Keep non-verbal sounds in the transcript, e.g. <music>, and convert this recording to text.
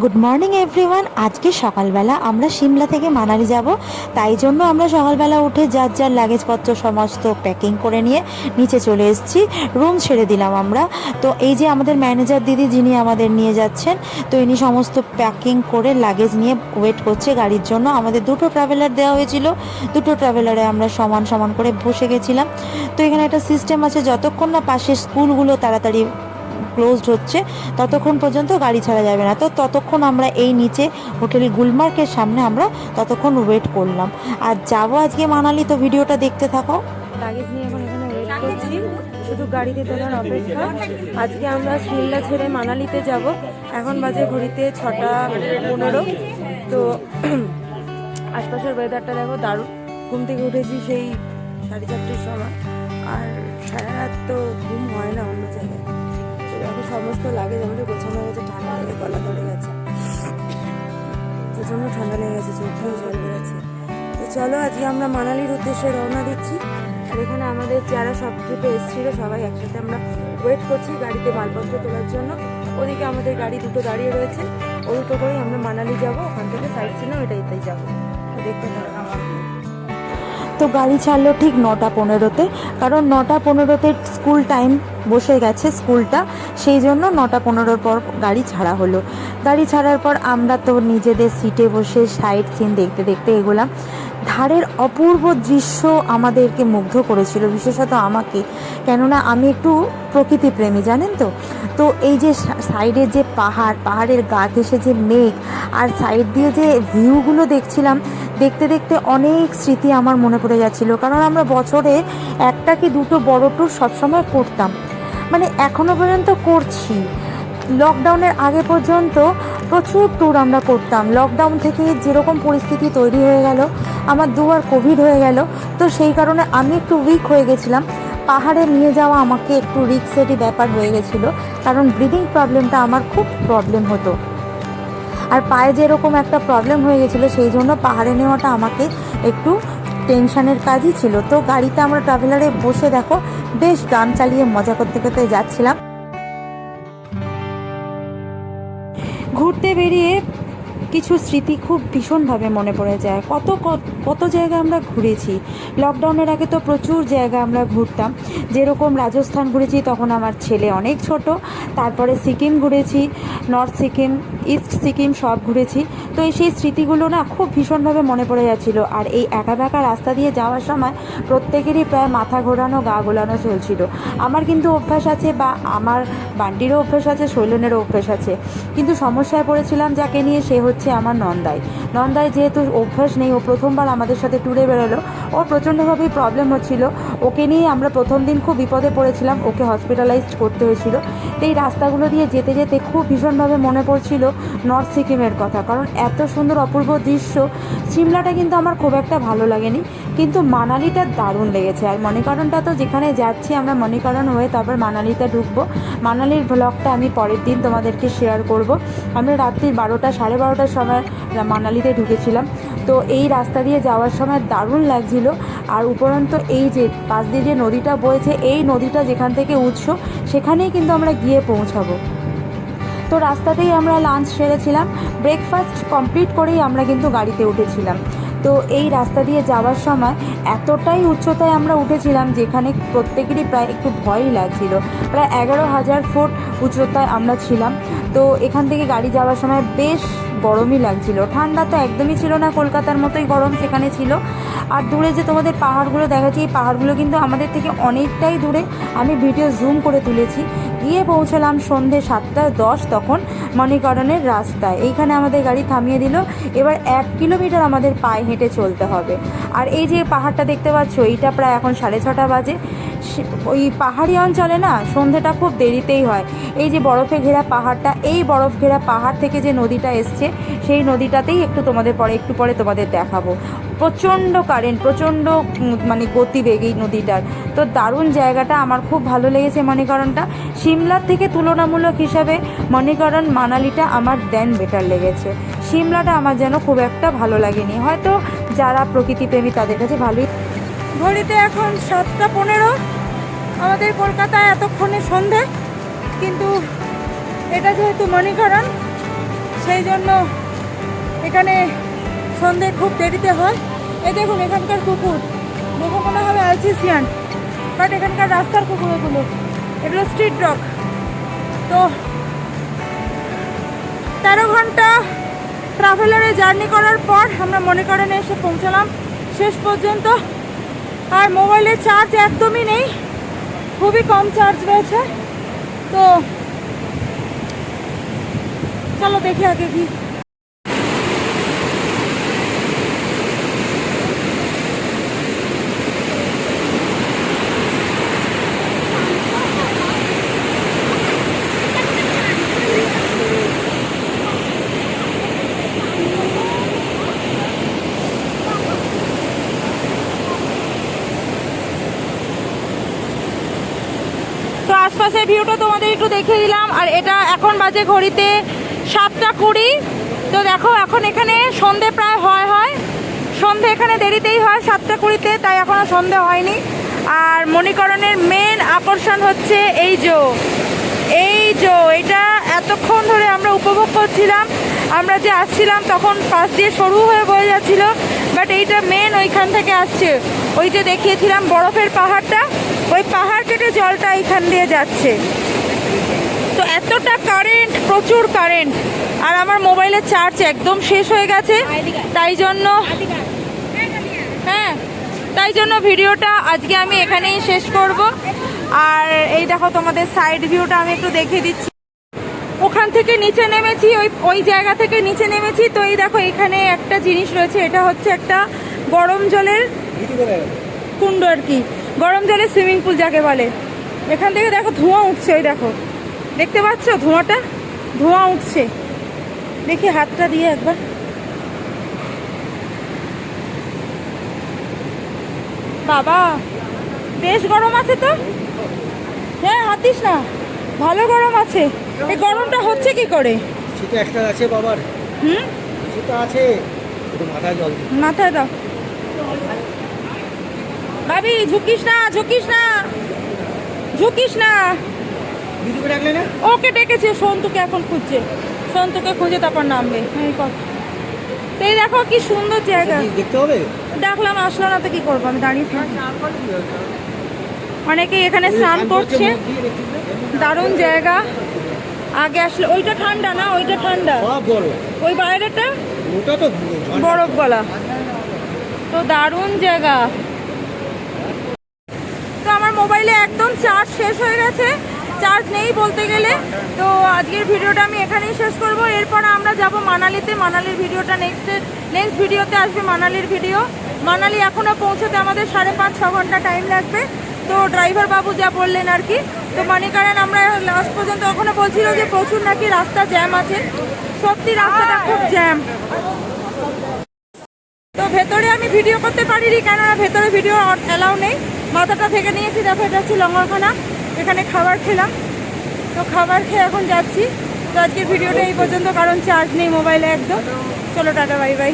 Good morning everyone আজকে সকালবেলা আমরা সিমলা থেকে মানালি যাব। তাই জন্য আমরা সকালবেলা উঠে যার যার লাগেজপত্র সমস্ত প্যাকিং করে নিয়ে নিচে চলে এসেছি। রুম ছেড়ে দিলাম আমরা। তো এই যে আমাদের ম্যানেজার দিদি, যিনি আমাদের নিয়ে যাচ্ছেন, তো ইনি সমস্ত প্যাকিং করে লাগেজ নিয়ে ওয়েট করছে গাড়ির জন্য। আমাদের দুটো ট্রাভেলার দেওয়া হয়েছিল। দুটো ট্রাভেলারে আমরা সমান সমান করে বসে গেছিলাম। তো এখানে একটা সিস্টেম আছে, যতক্ষণ না পাশের স্কুলগুলো তাড়াতাড়ি ক্লোজড হচ্ছে, ততক্ষণ পর্যন্ত গাড়ি ছাড়া যাবে না। তো ততক্ষণ আমরা এই নিচে হোটেল গুলমার্কের সামনে আমরা ততক্ষণ ওয়েট করলাম। আর যাব আজকে মানালি, তো ভিডিওটা দেখতে থাকো। নিয়ে এখন এখানে ওয়েট করছি। শুধু গাড়িতে তোলার অপেক্ষা। আজকে আমরা শিমলা ছেড়ে মানালিতে যাব। এখন বাজে ঘড়িতে ছটা পনেরো। তো <clears throat> আশপাশের ওয়েদারটা দেখো দারুণ। ঘুম থেকে উঠেছি সেই সাড়ে চারটের সময়। আর সারা রাত তো ঘুম হয় না অন্য জায়গায়। সমস্ত লাগেজ আমাদের গোছানো হয়ে গেছে ঠান্ডা লেগে, গলা ধরে গেছে। প্রচণ্ড ঠান্ডা লেগে গেছে চোখ থেকে জল বেরোচ্ছে। তো চলো, আজকে আমরা মানালির উদ্দেশ্যে রওনা দিচ্ছি। আর এখানে আমাদের যারা সব ট্রিপে এসেছিল, সবাই একসাথে আমরা ওয়েট করছি গাড়িতে মালপত্র তোলার জন্য। ওদিকে আমাদের গাড়ি দুটো দাঁড়িয়ে রয়েছে ওই দুটো করেই আমরা মানালি যাব, ওখান থেকে সাইড ছিল ওইটাইতেই যাব। দেখতে তো গাড়ি ছাড়লো ঠিক নটা পনেরোতে, কারণ নটা পনেরোতে স্কুল টাইম বসে গেছে স্কুলটা। সেই জন্য নটা পনেরোর পর গাড়ি ছাড়া হলো। গাড়ি ছাড়ার পর আমরা তো নিজেদের সিটে বসে সাইড সিন দেখতে দেখতে এগোলাম। ধারের অপূর্ব দৃশ্য আমাদেরকে মুগ্ধ করেছিল, বিশেষত আমাকে। কেননা আমি একটু প্রকৃতিপ্রেমী, জানেন তো? তো এই যে সাইডের যে পাহাড়, পাহাড়ের গা ঘেসে যে মেঘ, আর সাইড দিয়ে যে ভিউগুলো দেখছিলাম, দেখতে দেখতে অনেক স্মৃতি আমার মনে পড়ে যাচ্ছিল। কারণ আমরা বছরে একটা কি দুটো বড় ট্যুর সবসময় করতাম। মানে এখনও পর্যন্ত করছি। লকডাউনের আগে পর্যন্ত প্রচুর ট্যুর আমরা করতাম। লকডাউন থেকে যেরকম পরিস্থিতি তৈরি হয়ে গেল, আমার দুবার কোভিড হয়ে গেল, তো সেই কারণে আমি একটু উইক হয়ে গেছিলাম। পাহাড়ে নিয়ে যাওয়া আমাকে একটু রিক্সেরই ব্যাপার হয়ে গেছিল, কারণ ব্রিদিং প্রবলেমটা আমার খুব প্রবলেম হতো। আর পায়ে যেরকম একটা প্রবলেম হয়ে গেছিল, সেই জন্য পাহাড়ে নেওয়াটা আমাকে একটু টেনশনের কাজই ছিল। তো গাড়িতে আমরা ট্রাভেলারে বসে দেখো, বেশ গান চালিয়ে মজা করতে করতে যাচ্ছিলাম। ঘুরতে বেরিয়ে কিছু স্মৃতি খুব ভীষণভাবে মনে পড়ে যায়। কত কত- জায়গা আমরা ঘুরেছি। লকডাউনের আগে তো প্রচুর জায়গা আমরা ঘুরতাম। যেরকম রাজস্থান ঘুরেছি, তখন আমার ছেলে অনেক ছোট। তারপরে সিকিম ঘুরেছি, নর্থ সিকিম, ইস্ট সিকিম সব ঘুরেছি। তো এই সেই স্মৃতিগুলো না খুব ভীষণভাবে মনে পড়ে যাচ্ছিল। আর এই একা বেঁকা রাস্তা দিয়ে যাওয়ার সময় প্রত্যেকেরই প্রায় মাথা ঘোরানো, গা গোলানো চলছিল। আমার কিন্তু অভ্যাস আছে বা আমার বান্টিরও অভ্যেস আছে, শৈলনেরও অভ্যেস আছে। কিন্তু সমস্যায় পড়েছিলাম যাকে নিয়ে সে হচ্ছে আমার নন্দাই। নন্দাই যেহেতু অভ্যাস নেই, ও প্রথমবার আমাদের সাথে ট্যুরে বেরোলো। ওর প্রচণ্ডভাবেই প্রবলেম হচ্ছিল। ওকে নিয়ে আমরা প্রথম দিন খুব বিপদে পড়েছিলাম, ওকে হসপিটালাইজড করতে হয়েছিল। তো এই রাস্তাগুলো দিয়ে যেতে যেতে খুব ভীষণভাবে মনে পড়ছিল নর্থ সিকিমের কথা। কারণ এত সুন্দর অপূর্ব দৃশ্য, সিমলাটা কিন্তু আমার খুব একটা ভালো লাগেনি, কিন্তু মানালিটা দারুণ লেগেছে। আর মণিকরণটা তো যেখানে যাচ্ছি, আমরা মণিকরণ হয়ে তারপর মানালিতে ঢুকবো। মানালির ব্লগটা আমি পরের দিন তোমাদেরকে শেয়ার করব। আমরা রাত্রি বারোটা, সাড়ে বারোটার সময় মানালিতে ঢুকেছিলাম। তো এই রাস্তা দিয়ে যাওয়ার সময় দারুণ লাগছিল। আর উপরন্ত এই যে পাশ দিয়ে যে নদীটা বয়েছে এই নদীটা যেখান থেকে উৎস, সেখানেই কিন্তু আমরা গিয়ে পৌঁছাবো। তো রাস্তাতেই আমরা লাঞ্চ সেরেছিলাম। ব্রেকফাস্ট কমপ্লিট করেই আমরা কিন্তু গাড়িতে উঠেছিলাম। তো এই রাস্তা দিয়ে যাওয়ার সময় এতটাই উচ্চতায় আমরা উঠেছিলাম, যেখানে প্রত্যেকেরই প্রায় একটু ভয়ই লাগছিল। প্রায় এগারো হাজার ফুট উচ্চতায় আমরা ছিলাম। তো এখান থেকে গাড়ি যাওয়ার সময় বেশ গরমই লাগছিল। ঠান্ডা তো একদমই ছিল না, কলকাতার মতোই গরম সেখানে ছিল। আর দূরে যে তোমাদের পাহাড়গুলো দেখাচ্ছি, এই পাহাড়গুলো কিন্তু আমাদের থেকে অনেকটাই দূরে। আমি ভিডিও জুম করে তুলেছি। গিয়ে পৌঁছলাম সন্ধে সাতটা দশ তখন মণিকরণের রাস্তায়। এইখানে আমাদের গাড়ি থামিয়ে দিল। এবার এক কিলোমিটার আমাদের পায়ে হেঁটে চলতে হবে। আর এই যে পাহাড়টা দেখতে পাচ্ছ, এইটা প্রায় এখন সাড়ে ছটা বাজে। ওই পাহাড়ি অঞ্চলে না সন্ধেটা খুব দেরিতেই হয়। এই যে বরফে ঘেরা পাহাড়টা, এই বরফ ঘেরা পাহাড় থেকে যে নদীটা এসছে, সেই নদীটাতেই একটু তোমাদের পরে, একটু পরে তোমাদের দেখাবো। প্রচণ্ড কারেন্ট প্রচণ্ড মানে গতিবেগ এই নদীটার। তো দারুণ জায়গাটা, আমার খুব ভালো লেগেছে মণিকরণটা সিমলার থেকে তুলনামূলক হিসাবে মণিকরণ মানালিটা আমার দেন বেটার লেগেছে। সিমলাটা আমার যেন খুব একটা ভালো লাগেনি। হয়তো যারা প্রকৃতিপ্রেমী তাদের কাছে ভালোই ঘড়িতে এখন সাতটা পনেরো। আমাদের কলকাতায় এতক্ষণে সন্ধে, কিন্তু এটা যেহেতু মণিকরণ, সেই জন্য এখানে সন্ধে খুব দেরিতে হয়। এই দেখুন, এখানকার কুকুর দেখে মনে হবে অ্যালসিসিয়ান বাট এখানকার রাস্তার কুকুর এগুলো এগুলো স্ট্রিট ডগ তো তেরো ঘণ্টা ট্রাভেলারে জার্নি করার পর আমরা করেন এসে পৌঁছালাম। শেষ পর্যন্ত আর মোবাইলের চার্জ একদমই নেই। খুবই কম চার্জ রয়েছে। তো চলো দেখি আগে কি আশপাশের ভিউটা তোমাদের একটু দেখিয়ে দিলাম। আর এটা এখন বাজে ঘড়িতে সাতটা কুড়ি। তো দেখো, এখন এখানে সন্ধে প্রায় হয় হয়। সন্ধে এখানে দেরিতেই হয়, সাতটা কুড়িতে, তাই এখনও সন্ধে হয়নি। আর মণিকরণের মেন আকর্ষণ হচ্ছে এই জো। এই জো, এটা এতক্ষণ ধরে আমরা উপভোগ করছিলাম। আমরা যে আসছিলাম তখন পাশ দিয়ে সরু হয়ে বয়ে যাচ্ছিল বাট এইটা মেন ওইখান থেকে আসছে। ওই যে দেখিয়েছিলাম বরফের পাহাড়টা। ওই পাহাড় কেটে জলটা এইখান দিয়ে যাচ্ছে। তো এতটা কারেন্ট প্রচুর কারেন্ট আর আমার মোবাইলের চার্জ একদম শেষ হয়ে গেছে। তাই জন্য হ্যাঁ তাই জন্য ভিডিওটা আজকে আমি এখানেই শেষ করব। আর এই দেখো তোমাদের সাইড ভিউটা আমি একটু দেখিয়ে দিচ্ছি। ওখান থেকে নিচে নেমেছি, ওই ওই জায়গা থেকে নিচে নেমেছি। তো এই দেখো এখানে একটা জিনিস রয়েছে, এটা হচ্ছে একটা গরম জলের কুণ্ড আর কি। গরম জলে সুইমিং পুল যাকে বলে। এখান থেকে দেখো ধোঁয়া উঠছে ওই দেখো। দেখতে পাচ্ছ ধোঁয়াটা? ধোঁয়া উঠছে। দেখি হাতটা দিয়ে একবার। বাবা বেশ গরম আছে তো? হ্যাঁ হাতিস না। ভালো গরম আছে। এই গরমটা হচ্ছে কি করে? সেটা একটা আছে বাবার। হুম? সেটা আছে। মাথায় জল মাথায় দাও। ভাবি ঝুঁকিস না ঝুঁকিস না। ঝুঁকিস না। ওকে ডেকেছে সন্তুকে এখন খুঁজছে। সন্তুকে খুঁজে তারপর নামবে। এই দেখো কি সুন্দর জায়গা। কি দেখতে হবে? ডাকলাম আসলো না তো কি করব আমি দাঁড়িয়ে অনেকে এখানে স্নান করছে। দারুণ জায়গা। আগে আসলে ওইটা ঠান্ডা না ওইটা ঠান্ডা। ওই বাইরেটা তো বরফ গলা। তো দারুণ জায়গা। মোবাইলে একদম চার্জ শেষ হয়ে গেছে। চার্জ নেই বলতে গেলে। তো আজকের ভিডিওটা আমি এখানেই শেষ করব। এরপর আমরা যাব মানালিতে। মানালির ভিডিওটা নেক্সট নেক্সট ভিডিওতে আসবে মানালির ভিডিও। মানালি এখনও পৌঁছতে আমাদের সাড়ে পাঁচ, ছ ঘণ্টা টাইম লাগবে। তো ড্রাইভার বাবু যা বললেন আর কি। তো মানে কারণ আমরা লাস্ট পর্যন্ত ওখানে বলছিল যে প্রচুর নাকি রাস্তা জ্যাম আছে। সত্যি রাস্তাটা খুব জ্যাম তো ভেতরে আমি ভিডিও করতে পারিনি কেননা ভেতরে ভিডিও অ্যালাউ নেই। মাথাটা থেকে নিয়েছি, দেখো এটা হচ্ছে লঙ্গরখানা। এখানে খাবার খেলাম। তো খাবার খেয়ে এখন যাচ্ছি। তো আজকের ভিডিওটা এই পর্যন্ত, কারণ চার্জ নেই মোবাইলে একদম। চলো টাটা বাই বাই